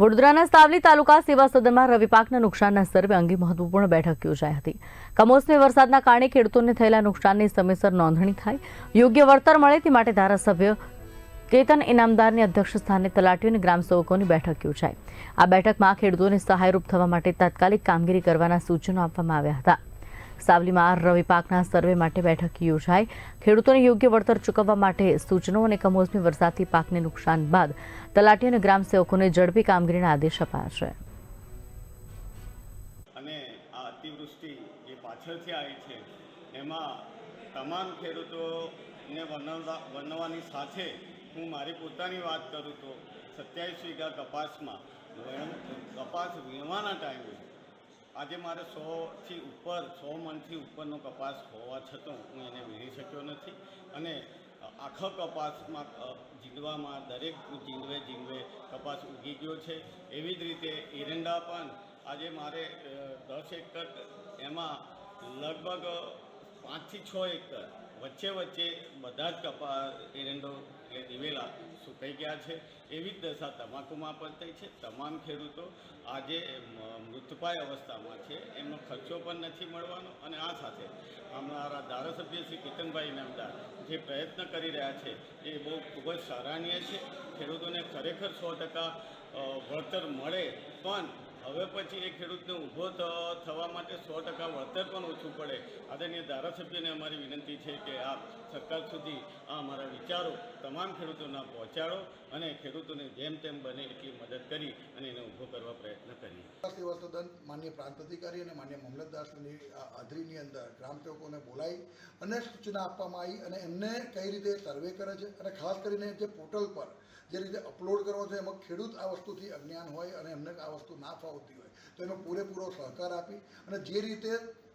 વડોદરાના સાવલી તાલુકા સેવા સદનમાં રવિ પાકના નુકસાનના સર્વે અંગે મહત્વપૂર્ણ બેઠક યોજાઈ હતી. કમોસમી વરસાદના કારણે ખેડૂતોને થયેલા નુકસાનની સમયસર નોંધણી થાય, યોગ્ય વળતર મળે તે માટે ધારાસભ્ય કેતન ઇનામદારની અધ્યક્ષ સ્થાને તલાટીઓ અને ગ્રામસેવકોની બેઠક યોજાઈ. આ બેઠકમાં ખેડૂતોને સહાયરૂપ થવા માટે તાત્કાલિક કામગીરી કરવાના સૂચનો આપવામાં આવ્યા હતા. સાવલીમાં રવિ પાકના સર્વે માટે બેઠક યોજાઈ. ખેડૂતોને યોગ્ય વળતર ચૂકવવા માટે સૂચનો અને કમોસમી વરસાદથી પાકને નુકસાન બાદ તલાટી અને ગ્રામસેવકોને ઝડપી કામગીરીના આદેશ એમાં તમામ ખેડૂતોને વર્ણવવાની સાથે હું મારી પોતાની વાત કરું તો સત્યાવીસ વીઘા કપાસમાં કપાસ વીણવાના ટાઈમે આજે મારે સોથી ઉપર, સો મણથી ઉપરનો કપાસ હોવા છતાં હું એને વીણી શક્યો નથી. અને આખા કપાસમાં જીંદવામાં દરેક જીંદવે જીંડવે કપાસ ઉગી ગયો છે. એવી જ રીતે એરંડા પણ આજે મારે દસ એકર એમાં લગભગ પાંચથી છ એકર વચ્ચે વચ્ચે બધા જ કપા એરંડો એટલે દિવેલા સુકાઈ ગયા છે. એવી જ દશા તમાકુમાં પણ થઈ છે. તમામ ખેડૂતો આજે મૃતપાય અવસ્થામાં છે. એમનો ખર્ચો પણ નથી મળવાનો અને આ સાથે અમારા ધારાસભ્ય શ્રી કિતનભાઈ ઇનામદાર જે પ્રયત્ન કરી રહ્યા છે એ બહુ ખૂબ જ સરાહનીય છે. ખેડૂતોને ખરેખર સો ટકા વળતર મળે પણ હવે પછી એ ખેડૂતને ઊભો થવા માટે સો ટકા વળતર પણ ઓછું પડે. આદરણીય ધારાસભ્યને અમારી વિનંતી છે કે આપ સરકાર સુધી આ અમારા વિચારો તમામ ખેડૂતોના પહોંચાડો અને ખેડૂતોને જેમ તેમ બને એટલી મદદ કરી અને એને ઊભો કરવા પ્રયત્ન કરીએ. સેવા માન્ય પ્રાંત અધિકારી અને માન્ય મામલતદારની હાજરીની અંદર ગ્રામસેવકોને બોલાવી અને સૂચના આપવામાં આવી અને એમને કઈ રીતે સર્વે કરે છે અને ખાસ કરીને જે પોર્ટલ પર જે રીતે અપલોડ કરવો છે, એમાં ખેડૂત આ વસ્તુથી અજ્ઞાન હોય અને એમને આ વસ્તુ ના ફાવતી હોય. તો એનો પૂરેપૂરો સહકાર આપી અને જે રીતે